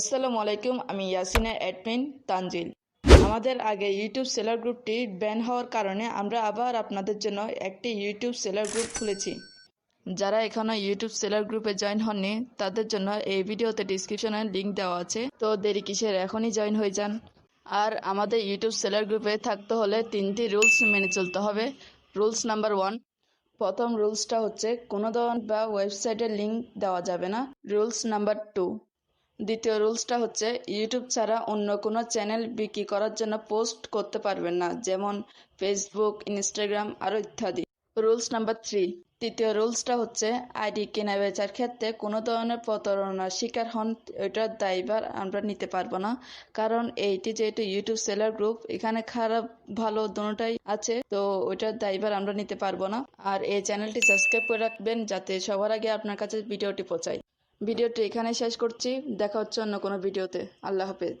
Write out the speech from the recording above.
আসসালামু আলাইকুম, আমি ইয়াসিনের অ্যাডমিন তানজিল। আমাদের আগে ইউটিউব সেলার গ্রুপটি ব্যান হওয়ার কারণে আমরা আবার আপনাদের জন্য একটি ইউটিউব সেলার গ্রুপ খুলেছি। যারা এখনও ইউটিউব সেলার গ্রুপে জয়েন হননি, তাদের জন্য এই ভিডিওতে ডিসক্রিপশনে লিংক দেওয়া আছে। তো দেরি কিসের? এখনই জয়েন হয়ে যান। আর আমাদের ইউটিউব সেলার গ্রুপে থাকতে হলে তিনটি রুলস মেনে চলতে হবে। রুলস নাম্বার ওয়ান, প্রথম রুলসটা হচ্ছে কোনো ধরনের বা ওয়েবসাইটের লিংক দেওয়া যাবে না। রুলস নাম্বার টু দ্বিতীয় রুলসটা হচ্ছে, ইউটিউব ছাড়া অন্য কোনো চ্যানেল বিক্রি করার জন্য পোস্ট করতে পারবেন না, যেমন ফেসবুক, ইনস্টাগ্রাম আরও ইত্যাদি। Rules number three. তৃতীয় রুলসটা হচ্ছে, আইডি কেনা বেচার ক্ষেত্রে কোনো ধরনের প্রতারণার শিকার হন এটার দায়ভার আমরা নিতে পারব না, কারণ এইটি যেহেতু ইউটিউব সেলার গ্রুপ, এখানে খারাপ, ভালো দুটাই আছে, তো ওইটার দায়ভার আমরা নিতে পারব না। আর এই চ্যানেলটি সাবস্ক্রাইব করে রাখবেন, যাতে সবার আগে আপনার কাছে ভিডিওটি পৌঁছায়। ভিডিওটি এখানে শেষ করছি। দেখা হচ্ছে অন্য কোনো ভিডিওতে। আল্লাহ হাফেজ।